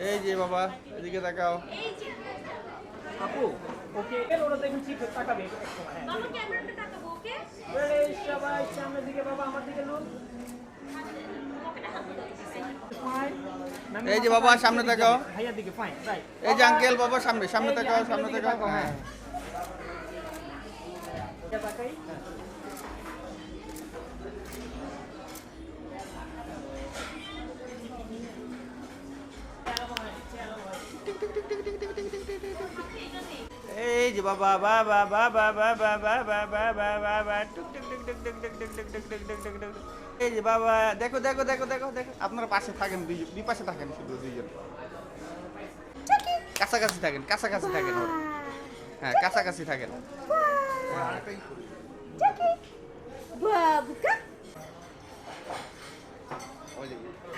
এই যে বাবা এদিকে তাকাও আপু ওকে ঠিক তাকাবে এই যে বাবা, সামনে তাকাও। রাইট এই যে আঙ্কেল বাবা সামনে সামনে তাকাও সামনে তাকাও। হ্যাঁ। এই যে বাবা বাবা বাবা বাবা বাবা বাবা বাবা টুক টুক টুক টুক টুক টুক টুক টুক টুক টুক টুক টুক এই যে বাবা দেখো দেখো দেখো দেখো দেখো আপনারা পাশে থাকেন দুইজন দুই পাশে থাকেন শুধু দুইজন কাছাকাছি থাকেন কাছাকাছি থাকেন হ্যাঁ কাছাকাছি থাকেন